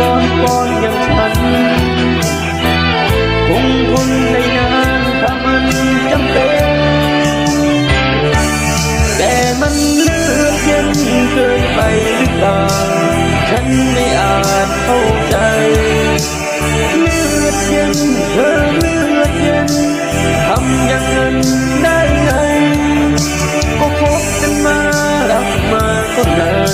ก่อนก่อนอย่างฉัน คงทนได้นานถ้ามันจำเป็น แต่มันเลือกเย็นเกินไปหรือเปล่าฉันไม่อาจเข้าใจเลือดเย็นเธอเลือดเย็นทำย่งนั้นได้ไง ก็พบกันมารักมาก็นาน